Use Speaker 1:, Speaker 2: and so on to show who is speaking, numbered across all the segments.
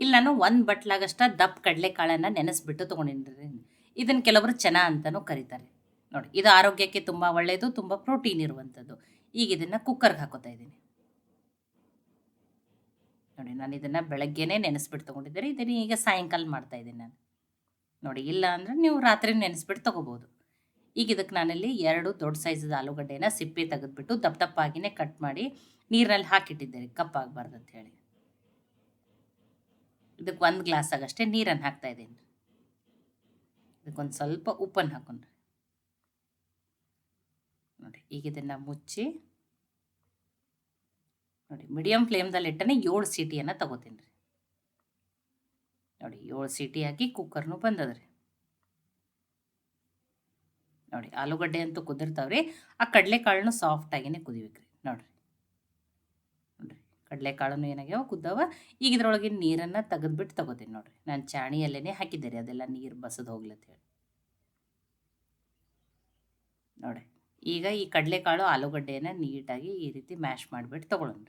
Speaker 1: ಇಲ್ಲಿ ನಾನು ಒಂದು ಬಟ್ಲಾಗಷ್ಟ ದಪ್ಪ ಕಡಲೆಕಾಳನ್ನು ನೆನೆಸ್ಬಿಟ್ಟು ತೊಗೊಂಡಿದ್ದೀನಿ. ಇದನ್ನು ಕೆಲವರು ಚೆನ್ನ ಅಂತಲೂ ಕರೀತಾರೆ. ನೋಡಿ, ಇದು ಆರೋಗ್ಯಕ್ಕೆ ತುಂಬ ಒಳ್ಳೆಯದು ತುಂಬ ಪ್ರೋಟೀನ್ ಇರುವಂಥದ್ದು ಈಗ ಇದನ್ನು ಕುಕ್ಕರ್ಗೆ ಹಾಕೋತಾ ಇದ್ದೀನಿ. ನೋಡಿ, ನಾನು ಇದನ್ನು ಬೆಳಗ್ಗೆನೇ ನೆನೆಸ್ಬಿಟ್ಟು ತೊಗೊಂಡಿದ್ದೀನಿ. ಇದನ್ನು ಈಗ ಸಾಯಂಕಾಲ ಮಾಡ್ತಾ ಇದ್ದೀನಿ ನಾನು. ನೋಡಿ, ಇಲ್ಲ ಅಂದರೆ ನೀವು ರಾತ್ರಿ ನೆನೆಸ್ಬಿಟ್ಟು ತೊಗೋಬೋದು. ಈಗ ಇದಕ್ಕೆ ನಾನಲ್ಲಿ ಎರಡು ದೊಡ್ಡ ಸೈಜದ ಆಲೂಗಡ್ಡೆನ ಸಿಪ್ಪೆ ತೆಗೆದ್ಬಿಟ್ಟು ದಪ್ಪ ದಪ್ಪಾಗಿನೇ ಕಟ್ ಮಾಡಿ ನೀರಿನಲ್ಲಿ ಹಾಕಿಟ್ಟಿದ್ದೇನೆ. ಕಪ್ಪಾಗಬಾರ್ದು ಅಂತ ಹೇಳಿ. ಇದಕ್ಕೆ ಒಂದು ಗ್ಲಾಸ್ ಆಗಷ್ಟೇ ನೀರನ್ನು ಹಾಕ್ತಾ ಇದ್ದೀನಿ. ಇದಕ್ಕೊಂದು ಸ್ವಲ್ಪ ಉಪ್ಪನ್ನು ಹಾಕೊಂಡ್ರೆ ನೋಡಿ, ಈಗ ಇದನ್ನು ಮುಚ್ಚಿ, ನೋಡಿ ಮೀಡಿಯಮ್ ಫ್ಲೇಮ್ದಲ್ಲಿ ಇಟ್ಟನೆ ಏಳು ಸೀಟಿಯನ್ನು ತಗೋತೀನಿ ರೀ. ನೋಡಿ, ಏಳು ಸೀಟಿ ಹಾಕಿ ಕುಕ್ಕರ್ನು ಬಂದದ್ರಿ. ನೋಡಿ, ಆಲೂಗಡ್ಡೆ ಅಂತೂ ಕುದಿರ್ತಾವ್ರಿ, ಆ ಕಡಲೆಕಾಳನ್ನು ಸಾಫ್ಟಾಗಿನೇ ಕುದಿಬೇಕು ರೀ ನೋಡ್ರಿ. ಕಡಲೆಕಾಳನ್ನು ಏನಾಗ್ಯಾವ? ಕುದ್ದವ. ಈಗ ಇದ್ರೊಳಗಿನ ನೀರನ್ನು ತೆಗೆದ್ಬಿಟ್ಟು ತಗೋತೀನಿ ನೋಡ್ರಿ. ನಾನು ಚಾಣಿಯಲ್ಲೇ ಹಾಕಿದ್ದೆ ರೀ ಅದೆಲ್ಲ ನೀರು ಬಸದು ಹೋಗ್ಲತ್ತ ಹೇಳಿ. ನೋಡಿ ಈಗ ಈ ಕಡಲೆಕಾಳು, ಆಲೂಗಡ್ಡೆಯನ್ನು ನೀಟಾಗಿ ಈ ರೀತಿ ಮ್ಯಾಶ್ ಮಾಡಿಬಿಟ್ಟು ತೊಗೊಳೋಣ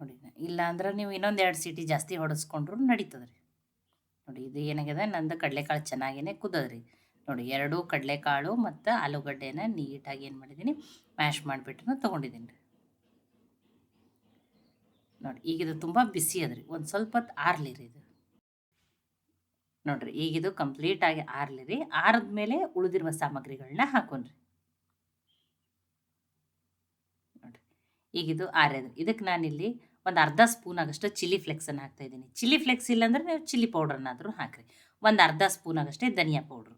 Speaker 1: ನೋಡಿ ಇಲ್ಲ ಅಂದ್ರೆ ನೀವು ಇನ್ನೊಂದು ಎರಡು ಸೀಟಿ ಜಾಸ್ತಿ ಹೊಡೆಸ್ಕೊಂಡ್ರು ನಡೀತದೆ ರೀ ನೋಡಿ, ಇದು ಏನಾಗಿದೆ ನಂದು ಕಡಲೆಕಾಳು ಚೆನ್ನಾಗೇ ಕುದದ್ರಿ. ನೋಡಿ, ಎರಡು ಕಡಲೆಕಾಳು ಮತ್ತು ಆಲೂಗಡ್ಡೆನ ನೀಟಾಗಿ ಏನು ಮಾಡಿದ್ದೀನಿ ಮ್ಯಾಶ್ ಮಾಡಿಬಿಟ್ಟು ತೊಗೊಂಡಿದ್ದೀನಿ. ನೋಡಿ, ಈಗ ಇದು ತುಂಬ ಬಿಸಿ ಅದ್ರಿ, ಒಂದು ಸ್ವಲ್ಪ ಹೊತ್ತು ಆರ್ಲಿ ರೀ ಇದು. ನೋಡ್ರಿ ಈಗಿದು ಕಂಪ್ಲೀಟಾಗಿ ಆರ್ಲಿ ರೀ ಆರಿದ್ಮೇಲೆ ಉಳಿದಿರುವ ಸಾಮಗ್ರಿಗಳನ್ನ ಹಾಕೊಂಡ್ರಿ ನೋಡ್ರಿ ಈಗಿದು ಆರ್ಯದ್ರಿ ಇದಕ್ಕೆ ನಾನಿಲ್ಲಿ ಒಂದು ಅರ್ಧ ಸ್ಪೂನ್ ಆಗಷ್ಟು ಚಿಲ್ಲಿ ಫ್ಲೆಕ್ಸನ್ನು ಹಾಕ್ತಾ ಇದ್ದೀನಿ. ಚಿಲ್ಲಿ ಫ್ಲೆಕ್ಸ್ ಇಲ್ಲಾಂದ್ರೆ ನೀವು ಚಿಲ್ಲಿ ಪೌಡ್ರನ್ನಾದರೂ ಹಾಕ್ರಿ. ಒಂದು ಅರ್ಧ ಸ್ಪೂನ್ ಆಗಷ್ಟೇ ಧನಿಯಾ ಪೌಡ್ರು.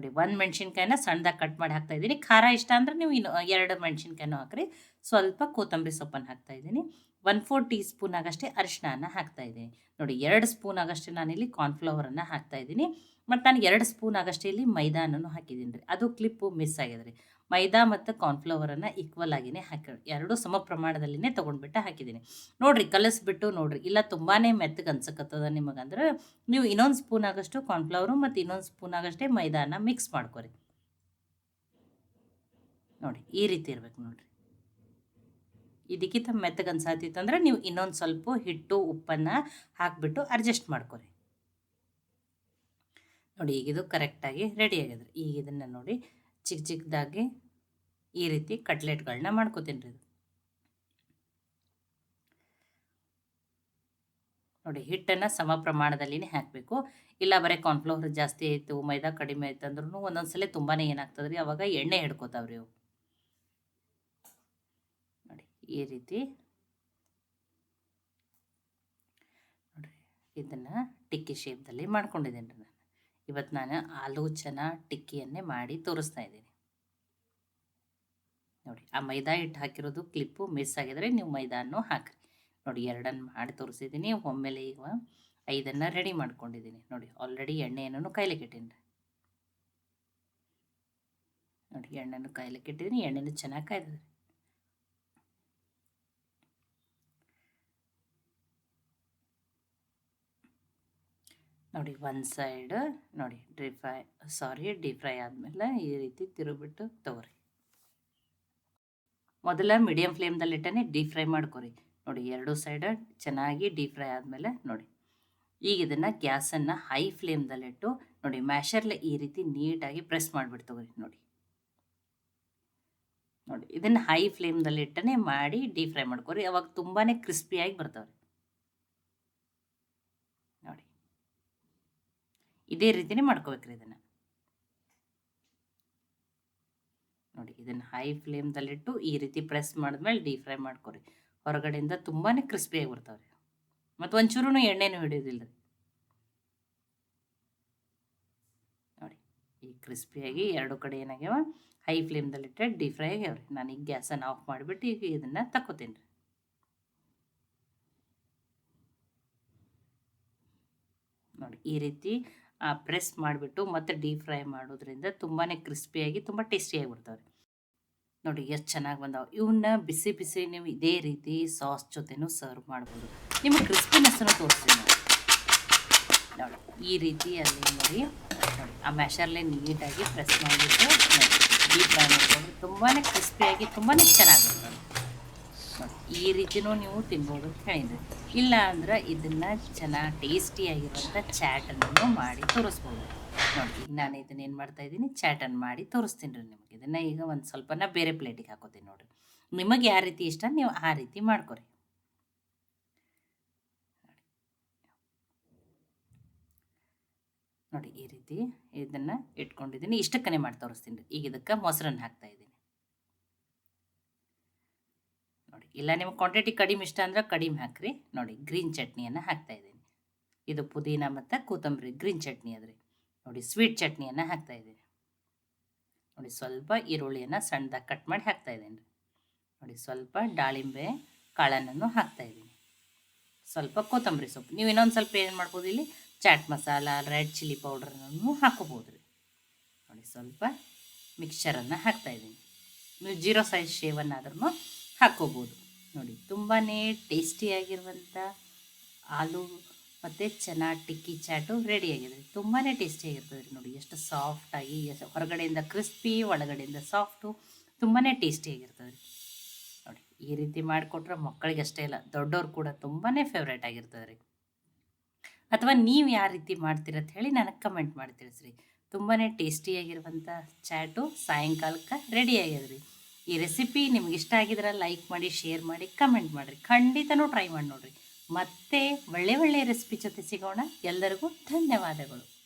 Speaker 1: ನೋಡಿ ಒಂದು ಮೆಣಸಿನ್ಕಾಯಿನ ಸಣ್ಣದಾಗಿ ಕಟ್ ಮಾಡಿ ಹಾಕ್ತಾ ಇದ್ದೀನಿ. ಖಾರ ಇಷ್ಟ ಅಂದ್ರೆ ನೀವು ಇನ್ನು ಎರಡು ಮೆಣಸಿನ್ಕಾಯಿನೂ ಹಾಕ್ರಿ. ಸ್ವಲ್ಪ ಕೊತ್ತಂಬರಿ ಸೊಪ್ಪನ್ನು ಹಾಕ್ತಾ ಇದ್ದೀನಿ. ಒನ್ ಫೋರ್ ಟೀ ಸ್ಪೂನ್ ಆಗಷ್ಟೇ ಅರಿಶಿನ ಹಾಕ್ತಾ ಇದ್ದೀನಿ. ನೋಡಿ, ಎರಡು ಸ್ಪೂನ್ ಆಗಷ್ಟೇ ನಾನಿಲ್ಲಿ ಕಾರ್ನ್ಫ್ಲವರನ್ನು ಹಾಕ್ತಾ ಇದ್ದೀನಿ. ಮತ್ತು ನಾನು ಎರಡು ಸ್ಪೂನ್ ಆಗಷ್ಟೇ ಇಲ್ಲಿ ಮೈದಾನೂ ಹಾಕಿದ್ದೀನಿ ರೀ. ಅದು ಕ್ಲಿಪ್ಪು ಮಿಸ್ ಆಗಿದೆ ರೀ. ಮೈದಾ ಮತ್ತು ಕಾರ್ನ್ಫ್ಲವರನ್ನು ಈಕ್ವಲ್ ಆಗಿನೇ ಹಾಕಿ ಎರಡೂ ಸಮ ಪ್ರಮಾಣದಲ್ಲಿನೇ ತೊಗೊಂಡ್ಬಿಟ್ಟು ಹಾಕಿದ್ದೀನಿ. ನೋಡಿರಿ ಕಲಿಸ್ಬಿಟ್ಟು ನೋಡಿರಿ. ಇಲ್ಲ ತುಂಬಾ ಮೆತ್ತಗೆ ಅನ್ಸಕತ್ತದ ನಿಮಗಂದ್ರೆ ನೀವು ಇನ್ನೊಂದು ಸ್ಪೂನ್ ಆಗಷ್ಟು ಕಾರ್ನ್ಫ್ಲವರು ಮತ್ತು ಇನ್ನೊಂದು ಸ್ಪೂನ್ ಆಗಷ್ಟೇ ಮೈದಾನ ಮಿಕ್ಸ್ ಮಾಡ್ಕೊರಿ. ನೋಡಿ, ಈ ರೀತಿ ಇರಬೇಕು ನೋಡಿರಿ. ಇದಕ್ಕಿಂತ ಮೆತ್ತಗೆ ಅನ್ಸಾತಿತ್ತಂದ್ರೆ ನೀವು ಇನ್ನೊಂದು ಸ್ವಲ್ಪ ಹಿಟ್ಟು, ಉಪ್ಪನ್ನು ಹಾಕಿಬಿಟ್ಟು ಅಡ್ಜಸ್ಟ್ ಮಾಡ್ಕೊರಿ. ನೋಡಿ ಈಗಿದು ಕರೆಕ್ಟಾಗಿ ರೆಡಿ ಆಗಿದೆ. ಈಗ ಇದನ್ನು ನೋಡಿ ಚಿಕ್ಕ ಚಿಕ್ಕದಾಗಿ ಈ ರೀತಿ ಕಟ್ಲೆಟ್ಗಳನ್ನ ಮಾಡ್ಕೋತೀನಿ ರೀ ನೋಡಿ ಹಿಟ್ಟನ್ನು ಸಮ ಪ್ರಮಾಣದಲ್ಲಿನೇ ಹಾಕಬೇಕು. ಇಲ್ಲ ಬರೀ ಕಾರ್ನ್ಫ್ಲವರ್ ಜಾಸ್ತಿ ಆಯಿತು, ಮೈದಾ ಕಡಿಮೆ ಆಯ್ತು ಅಂದ್ರೂ ಒಂದೊಂದ್ಸಲ ತುಂಬಾ ಏನಾಗ್ತದೆ ರೀ, ಅವಾಗ ಎಣ್ಣೆ ಹಿಡ್ಕೋತಾವ್ರಿ ಅವು ನೋಡಿ ಈ ರೀತಿ. ನೋಡಿರಿ ಇದನ್ನು ಟಿಕ್ಕಿ ಶೇಪ್ದಲ್ಲಿ ಮಾಡ್ಕೊಂಡಿದ್ದೀನಿ ರೀ ನಾನು. ಇವತ್ತು ನಾನು ಆಲೂ ಚೆನ್ನ ಟಿಕ್ಕಿಯನ್ನೇ ಮಾಡಿ ತೋರಿಸ್ತಾ ಇದ್ದೀನಿ. ನೋಡಿ, ಆ ಮೈದಾ ಹಿಟ್ಟು ಹಾಕಿರೋದು ಕ್ಲಿಪ್ಪು ಮಿಸ್ ಆಗಿದ್ರೆ ನೀವು ಮೈದಾನು ಹಾಕಿರಿ. ನೋಡಿ, ಎರಡನ್ನು ಮಾಡಿ ತೋರಿಸಿದ್ದೀನಿ. ಒಮ್ಮೆಲೆ ಈಗ ಐದನ್ನು ರೆಡಿ ಮಾಡ್ಕೊಂಡಿದ್ದೀನಿ. ನೋಡಿ, ಆಲ್ರೆಡಿ ಎಣ್ಣೆಯನ್ನು ಕಾಯ್ಲಿಕ್ಕೆ ಇಟ್ಟೀನಿ ನೋಡಿ ಎಣ್ಣೆನೂ ಕಾಯ್ಲಿಕ್ಕೆ ಇಟ್ಟಿದ್ದೀನಿ. ಎಣ್ಣೆನೂ ಚೆನ್ನಾಗಿ ಕಾಯ್ದಿದೆ. ನೋಡಿ ಒಂದು ಸೈಡ್ ನೋಡಿ dry fry sorry deep fry ಆದಮೇಲೆ ಈ ರೀತಿ ತಿರುಗಿಬಿಟ್ಟು ತಗೋರಿ. ಮೊದಲ ಮೀಡಿಯಮ್ ಫ್ಲೇಮ್ದಲ್ಲಿಟ್ಟೇ ಡೀಪ್ ಫ್ರೈ ಮಾಡ್ಕೊರಿ. ನೋಡಿ, ಎರಡು ಸೈಡ್ ಚೆನ್ನಾಗಿ ಡೀಪ್ ಫ್ರೈ ಆದಮೇಲೆ ನೋಡಿ. ಈಗ ಇದನ್ನು ಗ್ಯಾಸನ್ನು ಹೈ ಫ್ಲೇಮ್ದಲ್ಲಿಟ್ಟು ನೋಡಿ ಮ್ಯಾಶರ್ಲೆ ಈ ರೀತಿ ನೀಟಾಗಿ ಪ್ರೆಸ್ ಮಾಡಿಬಿಟ್ಟು ತಗೋರಿ, ನೋಡಿ. ನೋಡಿ, ಇದನ್ನು ಹೈ ಫ್ಲೇಮ್ದಲ್ಲಿ ಇಟ್ಟನೆ, ಮಾಡಿ ಡೀಪ್ ಫ್ರೈ ಮಾಡ್ಕೊರಿ. ಅವಾಗ ತುಂಬಾ ಕ್ರಿಸ್ಪಿಯಾಗಿ ಬರ್ತಾವ್ರಿ ನೋಡಿ ಇದೇ ರೀತಿನೇ ಮಾಡ್ಕೋಬೇಕ್ರಿ ಇದನ್ನು. ನೋಡಿ, ಇದನ್ನು ಹೈ ಫ್ಲೇಮ್ದಲ್ಲಿಟ್ಟು ಈ ರೀತಿ ಪ್ರೆಸ್ ಮಾಡಿದ್ಮೇಲೆ ಡೀಪ್ ಫ್ರೈ ಮಾಡ್ಕೊರಿ. ಹೊರಗಡೆಯಿಂದ ತುಂಬಾ ಕ್ರಿಸ್ಪಿಯಾಗಿ ಬರ್ತಾವ್ರಿ. ಮತ್ತು ಒಂಚೂರು ಎಣ್ಣೆನೂ ಹಿಡಿಯೋದಿಲ್ಲ ನೋಡಿ, ಈ ಕ್ರಿಸ್ಪಿಯಾಗಿ ಎರಡು ಕಡೆ ಏನಾಗ್ಯಾವ? ಹೈ ಫ್ಲೇಮ್ದಲ್ಲಿಟ್ಟೆ ಡೀಪ್ ಫ್ರೈ ಆಗ್ಯಾವ್ರಿ. ನಾನು ಈಗ ಗ್ಯಾಸನ್ನು ಆಫ್ ಮಾಡಿಬಿಟ್ಟು ಈಗ ಇದನ್ನು ತಕ್ಕೋತೀನಿ ರೀ. ನೋಡಿ, ಈ ರೀತಿ ಪ್ರೆಸ್ ಮಾಡಿಬಿಟ್ಟು ಮತ್ತೆ ಡೀಪ್ ಫ್ರೈ ಮಾಡೋದ್ರಿಂದ ತುಂಬಾ ಕ್ರಿಸ್ಪಿಯಾಗಿ, ತುಂಬ ಟೇಸ್ಟಿಯಾಗಿ ಬರ್ತಾವೆ ನೋಡಿ, ಎಷ್ಟು ಚೆನ್ನಾಗಿ ಬಂದಾವೆ. ಇವನ್ನ ಬಿಸಿ ಬಿಸಿ ನೀವು ಇದೇ ರೀತಿ ಸಾಸ್ ಜೊತೆನೂ ಸರ್ವ್ ಮಾಡ್ಬೋದು. ನಿಮಗೆ ಕ್ರಿಸ್ಪಿನೆಸ್ಸನ್ನು ತೋರಿಸ್ತೀನಿ ನೋಡಿ. ಈ ರೀತಿ ಅಲ್ಲಿ ನೋಡಿ. ಆ ಮ್ಯಾಶರ್ಲೆ ನೀಟಾಗಿ ಪ್ರೆಸ್ ಮಾಡಿಬಿಟ್ಟು ಡೀಪ್ ಫ್ರೈ ಮಾಡಿಕೊಂಡು ತುಂಬ ಕ್ರಿಸ್ಪಿಯಾಗಿ ತುಂಬಾ ನೋಡಿ ಈ ರೀತಿನೂ ನೀವು ತಿನ್ಬೋದು ಅಂತ ಇಲ್ಲ ಅಂದ್ರೆ ಇದನ್ನು ಚೆನ್ನಾಗಿ ಟೇಸ್ಟಿಯಾಗಿರೋಂಥ ಚಾಟನ್ನು ಮಾಡಿ ತೋರಿಸ್ಬೋದು. ನೋಡಿ ನಾನು ಇದನ್ನ ಏನು ಮಾಡ್ತಾ ಇದ್ದೀನಿ? ಚಾಟನ್ ಮಾಡಿ ತೋರಿಸ್ತೀನಿ ರೀ ನಿಮಗೆ. ಇದನ್ನು ಈಗ ಒಂದು ಸ್ವಲ್ಪನ ಬೇರೆ ಪ್ಲೇಟಿಗೆ ಹಾಕೋತೀನಿ ನೋಡಿರಿ. ನಿಮಗೆ ಯಾವ ರೀತಿ ಇಷ್ಟ, ನೀವು ಆ ರೀತಿ ಮಾಡ್ಕೊರಿ. ನೋಡಿ, ಈ ರೀತಿ ಇದನ್ನು ಇಟ್ಕೊಂಡಿದ್ದೀನಿ. ಇಷ್ಟಕ್ಕನೆ ಮಾಡಿ ತೋರಿಸ್ತೀನಿ ರೀ. ಈಗ ಇದಕ್ಕೆ ಮೊಸರನ್ನು ಹಾಕ್ತಾ ಇದ್ದೀನಿ. ನೋಡಿ. ಇಲ್ಲ, ನಿಮ್ಗೆ ಕ್ವಾಂಟಿಟಿ ಕಡಿಮೆ ಇಷ್ಟ ಅಂದ್ರೆ ಕಡಿಮೆ ಹಾಕ್ರಿ. ನೋಡಿ ಗ್ರೀನ್ ಚಟ್ನಿಯನ್ನು ಹಾಕ್ತಾ ಇದ್ದೀನಿ. ಇದು ಪುದೀನ ಮತ್ತು ಕೊತ್ತಂಬರಿ ಗ್ರೀನ್ ಚಟ್ನಿ ಅದ್ರಿ. ನೋಡಿ ಸ್ವೀಟ್ ಚಟ್ನಿಯನ್ನು ಹಾಕ್ತಾ ಇದ್ದೀನಿ. ನೋಡಿ, ಸ್ವಲ್ಪ ಈರುಳ್ಳಿಯನ್ನು ಸಣ್ಣದಾಗಿ ಕಟ್ ಮಾಡಿ ಹಾಕ್ತಾ ಇದ್ದೀನಿ. ನೋಡಿ, ಸ್ವಲ್ಪ ದಾಳಿಂಬೆ ಕಾಳನ್ನು ಹಾಕ್ತಾ ಇದ್ದೀನಿ. ಸ್ವಲ್ಪ ಕೊತ್ತಂಬರಿ ಸೊಪ್ಪು. ನೀವು ಇನ್ನೊಂದು ಸ್ವಲ್ಪ ಏನು ಮಾಡ್ಬೋದು ಇಲ್ಲಿ? ಚಾಟ್ ಮಸಾಲ, ರೆಡ್ ಚಿಲ್ಲಿ ಪೌಡ್ರನ್ನು ಹಾಕೋಬೋದು ರೀ ನೋಡಿ, ಸ್ವಲ್ಪ ಮಿಕ್ಸ್ಚರನ್ನು ಹಾಕ್ತಾ ಇದ್ದೀನಿ. ನೀವು ಜೀರೋ ಸೈಜ್ ಶೇವನ್ನಾದ್ರೂ ಹಾಕ್ಕೋಬೋದು ನೋಡಿ ತುಂಬಾ ಟೇಸ್ಟಿಯಾಗಿರುವಂಥ ಆಲೂ ಮತ್ತು ಚೆನ್ನಾಗಿ ಟಿಕ್ಕಿ ಚಾಟು ರೆಡಿಯಾಗಿದೆ ತುಂಬಾ ಟೇಸ್ಟಿಯಾಗಿರ್ತದೆ ರೀ ನೋಡಿ. ಎಷ್ಟು ಸಾಫ್ಟಾಗಿ ಹೊರಗಡೆಯಿಂದ ಕ್ರಿಸ್ಪಿ ಒಳಗಡೆಯಿಂದ ಸಾಫ್ಟು ತುಂಬಾ ಟೇಸ್ಟಿಯಾಗಿರ್ತದೆ ರೀ ನೋಡಿ, ಈ ರೀತಿ ಮಾಡಿಕೊಟ್ರೆ ಮಕ್ಕಳಿಗೆ ಅಷ್ಟೇ ಇಲ್ಲ, ದೊಡ್ಡವ್ರು ಕೂಡ ತುಂಬಾ ಫೇವ್ರೇಟ್ ಆಗಿರ್ತದೆ. ರೀ ಅಥವಾ ನೀವು ಯಾವ ರೀತಿ ಮಾಡ್ತೀರ ಅಂತ ಹೇಳಿ ನನಗೆ ಕಮೆಂಟ್ ಮಾಡಿ ತಿಳಿಸ್ರಿ. ತುಂಬಾ ಟೇಸ್ಟಿಯಾಗಿರುವಂಥ ಚಾಟು ಸಾಯಂಕಾಲಕ್ಕೆ ರೆಡಿ ಆಗ್ಯದ ರೀ ಈ ರೆಸಿಪಿ ನಿಮ್ಗೆ ಇಷ್ಟ ಆಗಿದ್ರೆ ಲೈಕ್ ಮಾಡಿ ಶೇರ್ ಮಾಡಿ ಕಮೆಂಟ್ ಮಾಡಿರಿ. ಖಂಡಿತನೂ ಟ್ರೈ ಮಾಡಿ ನೋಡ್ರಿ. ಮತ್ತೆ ಒಳ್ಳೆ ಒಳ್ಳೆ ರೆಸಿಪಿ ಜೊತೆ ಸಿಗೋಣ. ಎಲ್ಲರಿಗೂ ಧನ್ಯವಾದಗಳು.